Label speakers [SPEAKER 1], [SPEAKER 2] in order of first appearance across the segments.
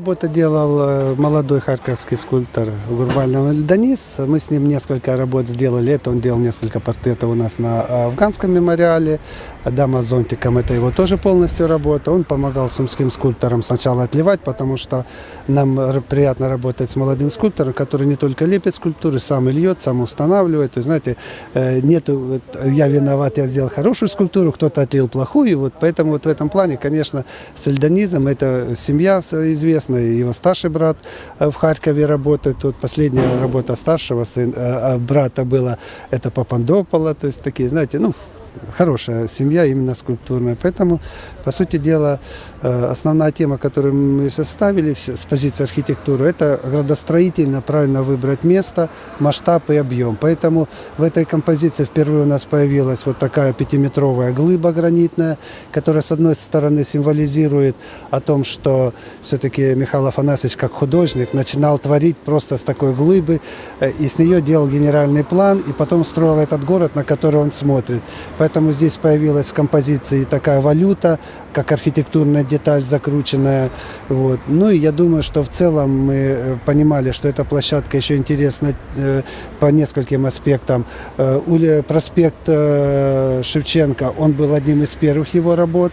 [SPEAKER 1] Работу делал э, молодой харьковский скульптор Гурбального Денис. Мы с ним несколько работ сделали. Это он делал несколько портретов у нас на афганском мемориале. Дама с зонтиком – это его тоже полностью работа. Он помогал сумским скульпторам сначала отливать, потому что нам приятно работать с молодым скульптором, который не только лепит скульптуры, сам и льет, сам устанавливает. То есть, знаете, э, нету «я виноват, я сделал хорошую скульптуру, кто-то отлил плохую». Вот поэтому вот в этом плане, конечно, с Эльдонизом это семья известная, его старший брат э, в Харькове работает. Тут последняя работа старшего сына, э, брата была, это Папандопола, то есть такие, знаете, ну, хорошая семья именно скульптурная. Поэтому, по сути дела, э, основная тема, которую мы составили с позиции архитектуры, это градостроительно правильно выбрать место, масштаб и объем. Поэтому в этой композиции впервые у нас появилась вот такая пятиметровая глыба гранитная, которая, с одной стороны, символизирует о том, что все-таки Михаил Афанасьевич, как художник, начинал творить просто с такой глыбы, э, и с нее делал генеральный план, и потом строил этот город, на который он смотрит. Поэтому здесь появилась в композиции такая валюта, как архитектурная деталь закрученная. Вот. Ну и я думаю, что в целом мы э, понимали, что эта площадка еще интересна э, по нескольким аспектам. Э, Проспект Шевченко, он был одним из первых его работ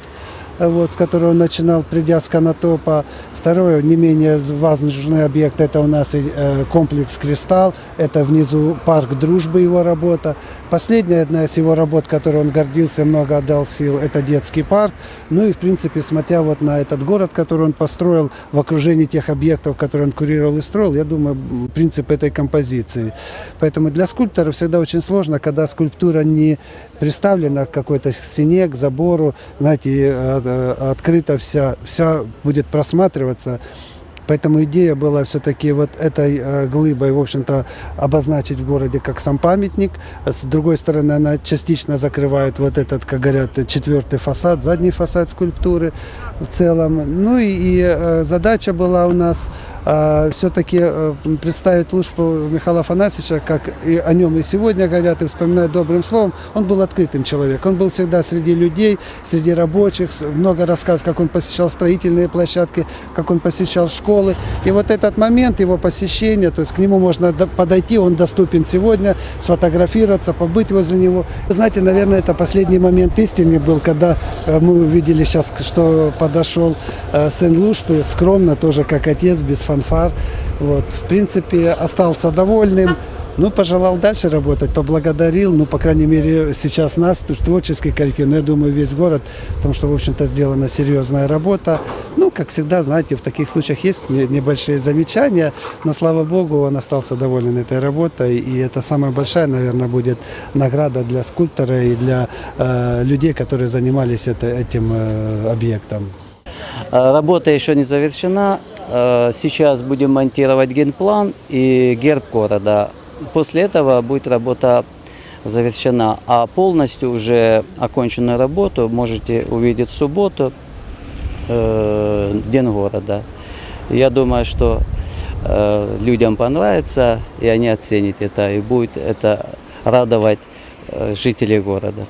[SPEAKER 1] вот, с которого он начинал, придя с Конотопа. Второе, не менее важный объект, это у нас э, комплекс «Кристалл», это внизу парк дружбы, его работа. Последняя одна из его работ, которой он гордился, много отдал сил, это детский парк. Ну и, в принципе, смотря вот на этот город, который он построил в окружении тех объектов, которые он курировал и строил, я думаю, принцип этой композиции. Поэтому для скульптора всегда очень сложно, когда скульптура не приставлена к какой-то стене, к забору, знаете, э, э, открыта вся, вся будет просматриваться. It's a Поэтому идея была все-таки вот этой э, глыбой, в общем-то, обозначить в городе как сам памятник. С другой стороны, она частично закрывает вот этот, как говорят, четвертый фасад, задний фасад скульптуры в целом. Ну и, и, э, задача была у нас все-таки представить Лушпу Михаила Афанасьевича, как и о нем и сегодня говорят, и вспоминают добрым словом. Он был открытым человеком, он был всегда среди людей, среди рабочих, много рассказов, как он посещал строительные площадки, как он посещал школы. И вот этот момент его посещения, то есть к нему можно до- подойти, он доступен сегодня, сфотографироваться, побыть возле него. Знаете, наверное, это последний момент истины был, когда э, мы увидели сейчас, что подошел э, сын Лушпы, скромно, тоже как отец, без фанфар. Вот. В принципе, остался довольным. Ну, пожелал дальше работать, поблагодарил, ну, по крайней мере, сейчас нас, творческий коллектив, но я думаю, весь город, потому что, в общем-то, сделана серьезная работа. Ну, как всегда, знаете, в таких случаях есть не- небольшие замечания, но, слава богу, он остался доволен этой работой, и это самая большая, наверное, будет награда для скульптора и для э, людей, которые занимались это, этим э, объектом.
[SPEAKER 2] Э, Работа еще не завершена. Э, Сейчас будем монтировать генплан и герб города. После этого будет работа завершена. А полностью уже оконченную работу можете увидеть в субботу, э, День города. Я думаю, что э, людям понравится, и они оценят это, и будет это радовать э, жителей города.